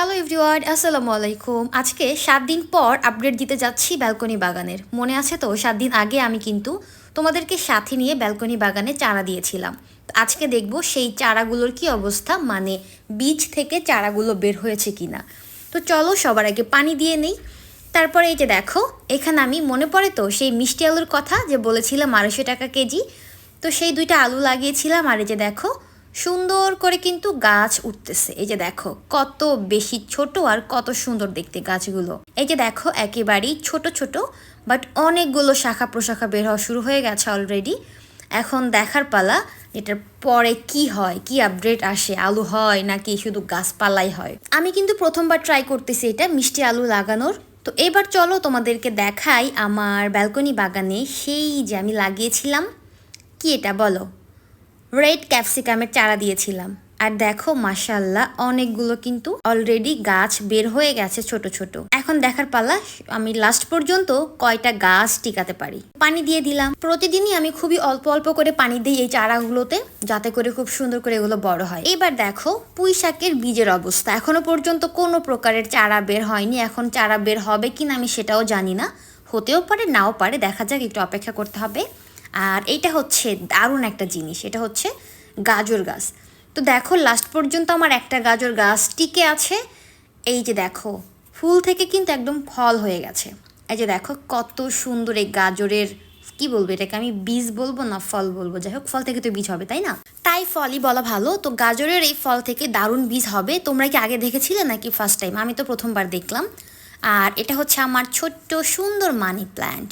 Hello everyone, আসসালামু আলাইকুম। আজকে সাত দিন পর আপডেট দিতে যাচ্ছি ব্যালকনি বাগানের। মনে আছে তো, সাত দিন আগে আমি কিন্তু তোমাদেরকে সাথে নিয়ে ব্যালকনি বাগানে চারা দিয়েছিলাম। আজকে দেখব সেই চারাগুলোর কি অবস্থা মানে বীজ থেকে চারাগুলো বের হয়েছে কিনা। তো চলো সবার আগে পানি দিয়ে নেই। তারপরে এই যে দেখো, এখানে আমি, মনে পড়ে তো, সেই মিষ্টি আলুর কথা যে বলেছিলাম আড়াইশো টাকা কেজি। তো সেই দুইটা আলু লাগিয়েছিলাম, আর এই যে দেখো সুন্দর করে কিন্তু গাছ উঠতেছে। এই যে দেখো, কত বেশি ছোট আর কত সুন্দর দেখতে গাছগুলো। এই যে দেখো, একেবারেই ছোট ছোট বাট অনেকগুলো শাখা প্রশাখা বের হওয়া শুরু হয়ে গেছে অলরেডি এখন দেখার পালা, এটার পরে কি হয়, কি আপডেট আসে, আলু হয় নাকি শুধু গাছপালাই হয়? আমি কিন্তু প্রথমবার ট্রাই করতেছি এটা, মিষ্টি আলু লাগানোর। তো এবার চলো তোমাদেরকে দেখাই আমার ব্যালকনি বাগানে সেই যে আমি লাগিয়েছিলাম। কি এটা বলো? রেড ক্যাপসিকামের চারা দিয়েছিলাম। আর দেখো মাসাল্লাহ অনেকগুলো কিন্তু অলরেডি গাছ বের হয়ে গেছে ছোট ছোট। এখন দেখার পালা, আমি লাস্ট পর্যন্ত কয়টা গাছ টিকাতে পারি। পানি দিয়ে দিলাম। প্রতিদিনই আমি খুবই অল্প অল্প করে পানি দিই এই চারাগুলোতে, যাতে করে খুব সুন্দর করে এগুলো বড় হয়। এবার দেখো, পুঁই শাকের বীজের অবস্থা। এখনও পর্যন্ত কোনো প্রকারের চারা বের হয়নি। এখন চারা বের হবে কিনা আমি সেটাও জানি না। হতেও পারে, নাও পারে, দেখা যাক, একটু অপেক্ষা করতে হবে। আর এইটা হচ্ছে দারুণ একটা জিনিস, এটা হচ্ছে গাজর গাছ। তো দেখো লাস্ট পর্যন্ত আমার একটা গাজর গাছ টিকে আছে। এই যে দেখো, ফুল থেকে কিন্তু একদম ফল হয়ে গেছে। এই যে দেখো, কত সুন্দর এই গাজরের, কি বলব এটাকে আমি, বীজ বলব না ফল বলব? যাই হোক, ফল থেকে তো বীজ হবে, তাই না? তাই ফলই বলা ভালো। তো গাজরের এই ফল থেকে দারুণ বীজ হবে। তোমরা কি আগে দেখেছিলে নাকি ফার্স্ট টাইম আমি তো প্রথমবার দেখলাম। আর এটা হচ্ছে আমার ছোট্ট সুন্দর মানি প্ল্যান্ট।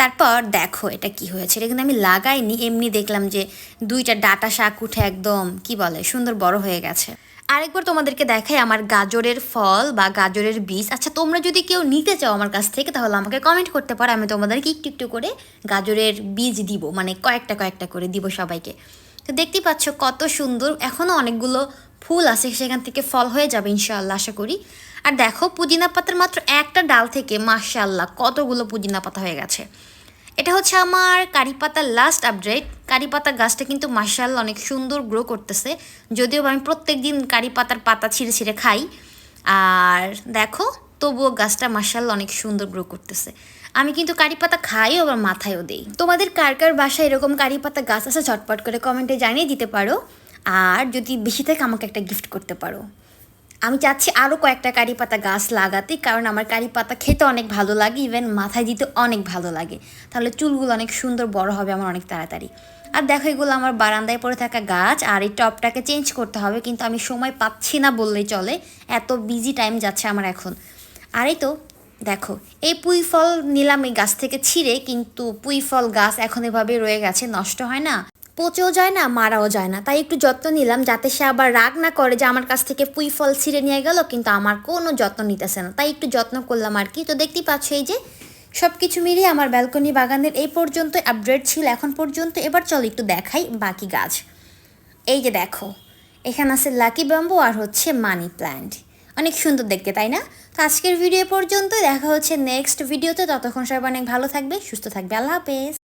তারপর দেখো এটা কি হয়েছে। এটা কিন্তু আমি লাগাইনি, এমনি দেখলাম যে দুইটা ডাটা শাক উঠে একদম, কি বলে, সুন্দর বড় হয়ে গেছে। আরেকবার তোমাদেরকে দেখাই আমার গাজরের ফল বা গাজরের বীজ। আচ্ছা তোমরা যদি কেউ নিতে চাও আমার কাছ থেকে, তাহলে আমাকে কমেন্ট করতে পারো। আমি তোমাদেরকে একটু একটু করে গাজরের বীজ দিব মানে কয়েকটা কয়েকটা করে দিব সবাইকে। তো দেখতেই পাচ্ছ কত সুন্দর এখনও অনেকগুলো ফুল আছে, সেখান থেকে ফল হয়ে যাবে ইনশাআল্লাহ, আশা করি। আর দেখো, পুদিনা পাতার মাত্র একটা ডাল থেকে মাশাল্লাহ কতগুলো পুদিনা পাতা হয়ে গেছে। এটা হচ্ছে আমার কারি পাতার লাস্ট আপডেট কারি পাতা গাছটা কিন্তু মাশাল্লাহ অনেক সুন্দর গ্রো করতেছে। যদিও আমি প্রত্যেক দিন কারি পাতার পাতা ছিঁড়ে ছিঁড়ে খাই। আর দেখো, তবুও গাছটা মাশাল্লাহ অনেক সুন্দর গ্রো করতেছে। আমি কিন্তু কারি পাতা খাইও, আবার মাথায়ও দেই। তোমাদের কার কার বাসায় এরকম কারি পাতা গাছ আছে, ঝটপট করে কমেন্টে জানিয়ে দিতে পারো। আর যদি বেশি থাকে, আমাকে একটা গিফট করতে পারো। আমি চাচ্ছি আরও কয়েকটা কারি পাতা গাছ লাগাতে, কারণ আমার কারি পাতা খেতে অনেক ভালো লাগে ইভেন মাথায় দিতে অনেক ভালো লাগে। তাহলে চুলগুলো অনেক সুন্দর বড় হবে আমার অনেক তাড়াতাড়ি। আর দেখো, এগুলো আমার বারান্দায় পড়ে থাকা গাছ, আর এই টপটাকে চেঞ্জ করতে হবে, কিন্তু আমি সময় পাচ্ছি না বললেই চলে, এত বিজি টাইম যাচ্ছে আমার এখন। আর এই তো, দেখো, এই পুঁই ফল নিলাম এই গাছ থেকে ছিঁড়ে, কিন্তু পুঁই ফল গাছ এখন এভাবে রয়ে গেছে, নষ্ট হয় না। পচেও যায় না, মারাও যায় না। তাই একটু যত্ন নিলাম যাতে সে আবার রাগ না করে যে আমার কাছ থেকে পুঁই ফল ছিঁড়ে নিয়ে গেল, কিন্তু আমার কোনো যত্ন নিতেছে না। তাই একটু যত্ন করলাম আর কি। তো দেখতেই পাচ্ছ এই যে সব কিছু মিলিয়ে আমার ব্যালকনি বাগানের এই পর্যন্ত আপডেট ছিল, এখন পর্যন্ত এবার চলো একটু দেখাই বাকি গাছ। এই যে দেখো, এখানে আছে লাকি ব্যাম্বু আর হচ্ছে মানি প্ল্যান্ট অনেক সুন্দর দেখতে, তাই না? তো আজকের ভিডিও পর্যন্ত দেখা হচ্ছে নেক্সট ভিডিওতে ততক্ষণ সবাই অনেক ভালো থাকবে, সুস্থ থাকবে। আল্লাহ হাফেজ।